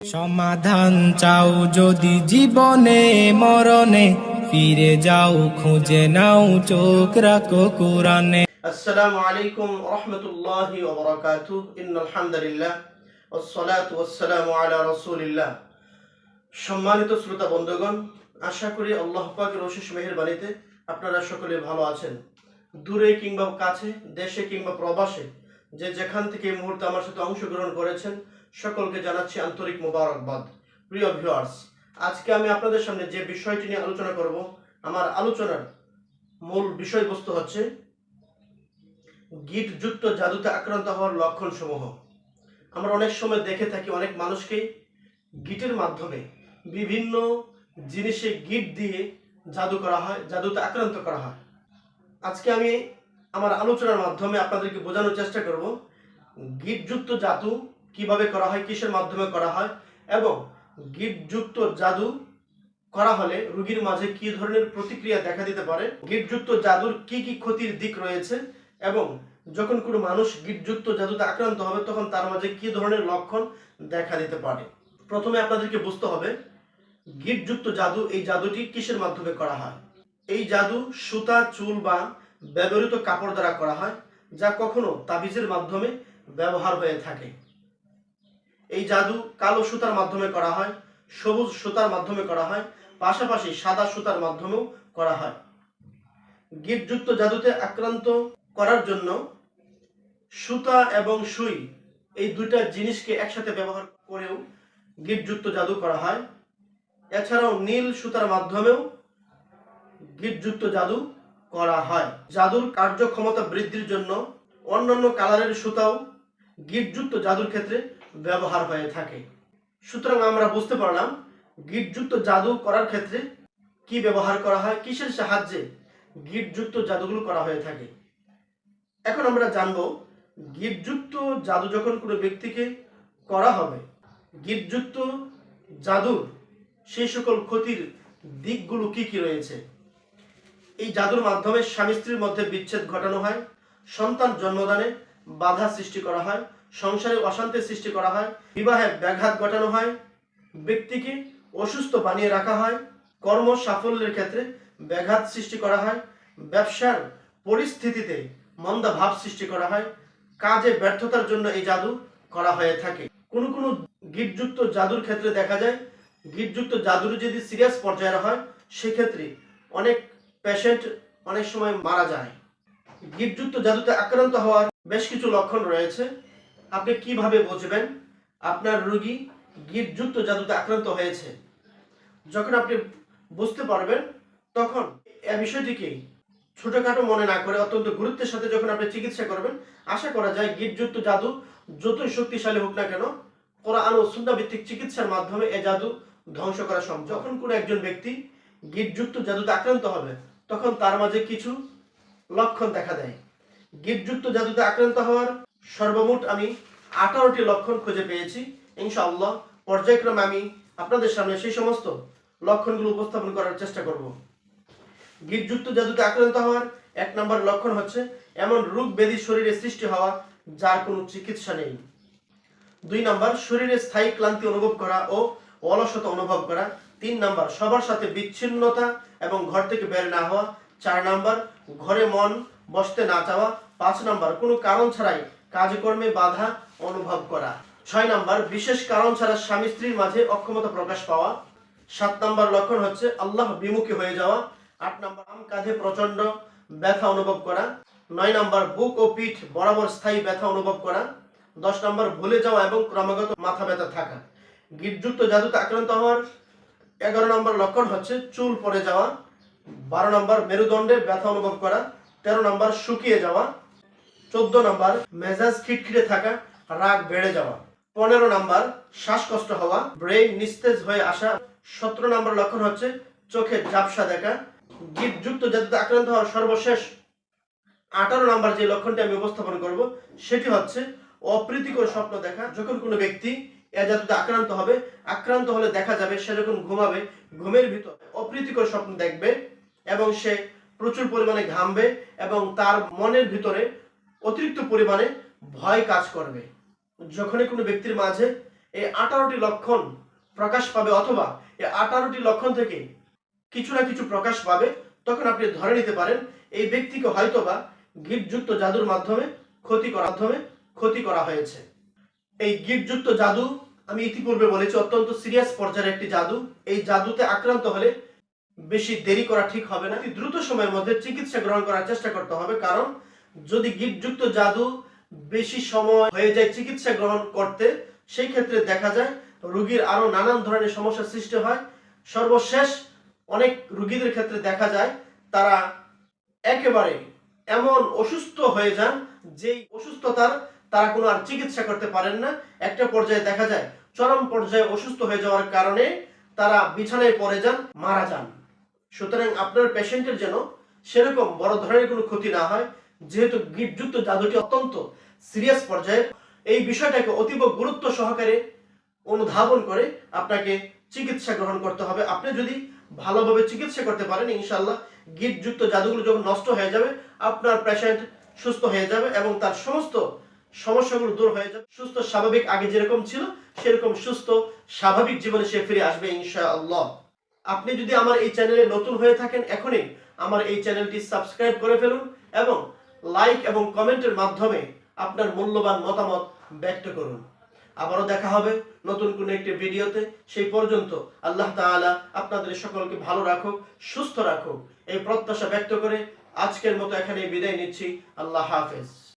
সমাধান চাও যদি জীবনে মরণে ফিরে যাও খুঁজে নাও চোখ রাখো কোরআনে السلام عليكم ورحمة الله وبركاته إن الحمد لله والصلاة والسلام على رسول الله সম্মানিত শ্রোতা বন্ধুগণ আশা করি আল্লাহ পাকের অশেষ মেহেরবানিতে আপনারা সকলে ভালো আছেন দূরে কিংবা কাছে দেশে কিংবা প্রবাসে যে যেখান থেকে এই মুহূর্তে আমার সাথে অংশগ্রহণ করেছেন, সকলকে জানাচ্ছি আন্তরিক মোবারকবাদ। প্রিয় ভিউয়ার্স আজকে আমি আপনাদের সামনে যে বিষয়টি নিয়ে আলোচনা করব, আমার আলোচনার মূল বিষয়বস্তু হচ্ছে গিটযুক্ত জাদুতে আক্রান্ত হওয়ার লক্ষণ সমূহ আমরা অনেক সময় দেখে থাকি অনেক মানুষকে গিটের মাধ্যমে বিভিন্ন জিনিসে গিট দিয়ে জাদু করা হয়, জাদুতে আক্রান্ত করা হয়। আজকে আমি আমার আলোচনার মাধ্যমে আপনাদেরকে বোঝানোর চেষ্টা করব। গিটযুক্ত জাদু কীভাবে করা হয়, কিসের মাধ্যমে করা হয়, এবং গিটযুক্ত জাদু করা হলে রোগীর মাঝে কি ধরনের প্রতিক্রিয়া দেখা দিতে পারে, গিটযুক্ত জাদুর কি কি ক্ষতির দিক রয়েছে, এবং যখন কোনো মানুষ গিটযুক্ত জাদুতে আক্রান্ত হবে, তখন তার মাঝে কি ধরনের লক্ষণ দেখা দিতে পারে? প্রথমে আপনাদেরকে বুঝতে হবে, গিটযুক্ত জাদু এই জাদুটি কিসের মাধ্যমে করা হয়? এই জাদু সুতা, চুল বা ব্যবহৃত কাপড় দ্বারা করা হয়, যা কখনো তাবিজের মাধ্যমে ব্যবহার হয়ে থাকে। এই জাদু কালো সুতার মাধ্যমে করা হয়, সবুজ সুতার মাধ্যমে করা হয়, পাশাপাশি সাদা সুতার মাধ্যমেও করা হয়। গিটযুক্ত জাদুতে আক্রান্ত করার জন্য সুতা এবং সুই এই দুইটা জিনিসকে একসাথে ব্যবহার করেও গিটযুক্ত জাদু করা হয়। এছাড়াও নীল সুতার মাধ্যমেও গিটযুক্ত জাদু করা হয়। জাদুর কার্যক্ষমতা বৃদ্ধির জন্য অন্যান্য কালারের সুতাও গিটযুক্ত জাদুর ক্ষেত্রে ব্যবহার হয়ে থাকে। সুতরাং আমরা বুঝতে পারলাম গিটযুক্ত জাদু করার ক্ষেত্রে কি ব্যবহার করা হয়, কিসের সাহায্যে গিটযুক্ত জাদুগুলো করা হয়ে থাকে। এখন আমরা জানব গিটযুক্ত জাদু যখন কোনো ব্যক্তিকে করা হবে, গিটযুক্ত জাদুর সেই সকল ক্ষতির দিকগুলো কি কি রয়েছে? এই জাদুর মাধ্যমে স্বামী স্ত্রীর মধ্যে বিচ্ছেদ ঘটানো হয়, সন্তান জন্মদানে বাধা সৃষ্টি করা হয়, সংসারে অশান্তির সৃষ্টি করা হয়, বিবাহে ব্যাঘাত ঘটানো হয়, ব্যক্তিকে অসুস্থ বানিয়ে রাখা হয়, কর্ম সাফল্যের ক্ষেত্রে ব্যাঘাত সৃষ্টি করা হয়, ব্যবসার পরিস্থিতিতে মন্দা ভাব সৃষ্টি করা হয়, কাজে ব্যর্থতার জন্য এই জাদু করা হয়ে থাকে। কোনো কোনো গিটযুক্ত জাদুর ক্ষেত্রে দেখা যায়, গিটযুক্ত জাদুর যদি সিরিয়াস পর্যায়ের হয়, সেক্ষেত্রে অনেক পেশেন্ট অনেক সময় মারা যায়। গিটযুক্ত জাদুতে আক্রান্ত হওয়ার বেশ কিছু লক্ষণ রয়েছে। আপনি কীভাবে বুঝবেন আপনার রোগী গিটযুক্ত জাদুতে আক্রান্ত হয়েছে? যখন আপনি বুঝতে পারবেন, তখন এ বিষয়টিকে ছোটখাটো মনে না করে অত্যন্ত গুরুত্বের সাথে যখন আপনি চিকিৎসা করবেন, আশা করা যায় গিটযুক্ত জাদু যতই শক্তিশালী হোক না কেন, কোরআন ও সুন্না ভিত্তিক চিকিৎসার মাধ্যমে এ জাদু ধ্বংস করা সম্ভব। যখন কোনো একজন ব্যক্তি গিটযুক্ত জাদুতে আক্রান্ত হবে তখন তার মাঝে কিছু লক্ষণ দেখা দেয়। গিটযুক্ত জাদুতে আক্রান্ত হওয়ার সর্বমোট আমি আঠারোটি লক্ষণ খুঁজে পেয়েছি। ইনশাআল্লাহ, পর্যায়ক্রমে আমি আপনাদের সামনে সেই সমস্ত লক্ষণগুলো উপস্থাপন করার চেষ্টা করব। গিটযুক্ত জাদুতে আক্রান্ত হওয়ার এক নম্বর লক্ষণ হচ্ছে এমন রোগ ব্যাধি শরীরে সৃষ্টি হওয়া যার কোনো চিকিৎসা নেই। দুই নম্বর, শরীরে স্থায়ী ক্লান্তি অনুভব করা ও অলসতা অনুভব করা তিন নাম্বার, সবার সাথে বিচ্ছিন্নতা এবং ঘর থেকে বের না হওয়া। চার নাম্বার, ঘরে মন বসতে না চাওয়া। পাঁচ নাম্বার, কোনো কারণ ছাড়াই কাজকর্মে বাধা অনুভব করা। ছয় নাম্বার, বিশেষ কারণ ছাড়া স্বামী স্ত্রীর মাঝে অক্ষমতা প্রকাশ পাওয়া। সাত নাম্বার লক্ষণ হচ্ছে আল্লাহ বিমুখী হয়ে যাওয়া। আট নাম্বার, আম কাঁধে প্রচণ্ড ব্যথা অনুভব করা। নয় নাম্বার, বুক ও পিঠ বরাবর স্থায়ী ব্যথা অনুভব করা। দশ নম্বর, ভুলে যাওয়া এবং ক্রমাগত মাথা ব্যথা থাকা। গিটযুক্ত জাদুতে আক্রান্ত হওয়ার এগারো নম্বর লক্ষণ হচ্ছে চুল পড়ে যাওয়া, বারো নম্বর মেরুদণ্ডে ব্যথা অনুভব করা, তেরো নম্বর শুকিয়ে যাওয়া, চোদ্দ নম্বর মেজাজ খিটখিটে থাকা, রাগ বেড়ে যাওয়া, পনেরো নম্বর শ্বাসকষ্ট হওয়া ব্রেন নিস্তেজ হয়ে আসা, সতেরো নম্বর লক্ষণ হচ্ছে চোখে ঝাপসা দেখা গিটযুক্ত জাদুতে আক্রান্ত হওয়ার সর্বশেষ আঠারো নাম্বার যে লক্ষণটি আমি উপস্থাপন করব, সেটি হচ্ছে অপ্রীতিকর স্বপ্ন দেখা, যখন কোনো ব্যক্তি এ আক্রান্ত হবে। আক্রান্ত হলে দেখা যাবে সে যখন ঘুমাবে, ঘুমের ভিতর অপ্রীতিকর স্বপ্ন দেখবে এবং সে প্রচুর পরিমাণে ঘামবে এবং তার মনের ভিতরে অতিরিক্ত পরিমাণে ভয় কাজ করবে। যখনই কোনো ব্যক্তির মাঝে এই আঠারোটি লক্ষণ প্রকাশ পাবে অথবা এই আঠারোটি লক্ষণ থেকে কিছু না কিছু প্রকাশ পাবে, তখন আপনি ধরে নিতে পারেন এই ব্যক্তিকে হয়তোবা গিটযুক্ত জাদুর মাধ্যমে ক্ষতি করার মাধ্যমে ক্ষতি করা হয়েছে। এই গিটযুক্ত জাদু আমি ইতিপূর্বে বলেছি, অত্যন্ত সিরিয়াস পর্যায়ের একটি জাদু। এই জাদুতে আক্রান্ত হলে বেশি দেরি করা ঠিক হবে না। দ্রুত সময়ের মধ্যে চিকিৎসা গ্রহণ করার চেষ্টা করতে হবে, কারণ যদি গিটযুক্ত জাদু বেশি সময় হয়ে যায় চিকিৎসা গ্রহণ করতে, সেই ক্ষেত্রে দেখা যায় রোগীর আরও নানান ধরনের সমস্যার সৃষ্টি হয়। সর্বশেষ অনেক রোগীদের ক্ষেত্রে দেখা যায়, তারা একেবারে এমন অসুস্থ হয়ে যান, যেই অসুস্থতার তারা কোনো আর চিকিৎসা করতে পারেন না। একটা পর্যায়ে দেখা যায়, চরম পর্যায়ে অসুস্থ হয়ে যাওয়ার কারণে তারা বিছানায় পড়ে যান, মারা যান। সুতরাং আপনার পেশেন্টের যেন সেরকম বড় ধরনের কোনো ক্ষতি না হয়, যেহেতু গিটযুক্ত জাদুটি অত্যন্ত সিরিয়াস পর্যায়ে এই বিষয়টাকে অতীব গুরুত্ব সহকারে অনুধাবন করে আপনাকে চিকিৎসা গ্রহণ করতে হবে। আপনি যদি ভালোভাবে চিকিৎসা করতে পারেন ইনশাল্লাহ গিটযুক্ত জাদুগুলো যখন নষ্ট হয়ে যাবে, আপনার পেশেন্ট সুস্থ হয়ে যাবে এবং তার সমস্ত সমস্যাগুলো দূর হয়ে যাবে। সুস্থ, স্বাভাবিক আগে যেরকম ছিল, সেরকম সুস্থ, স্বাভাবিক জীবনে সে ফিরে আসবে ইনশাআল্লাহ। আপনি যদি আমার এই চ্যানেলে নতুন হয়ে থাকেন এখনই, আমার এই চ্যানেলটি সাবস্ক্রাইব করে ফেলুন এবং লাইক এবং কমেন্টের মাধ্যমে আপনার মূল্যবান মতামত ব্যক্ত করুন। আবারও দেখা হবে নতুন কোনো একটি ভিডিওতে। সেই পর্যন্ত আল্লাহ তাআলা আপনাদের সকলকে ভালো রাখুক, সুস্থ রাখুক। এই প্রত্যাশা ব্যক্ত করে আজকের মতো এখানে বিদায় নিচ্ছি। আল্লাহ হাফেজ।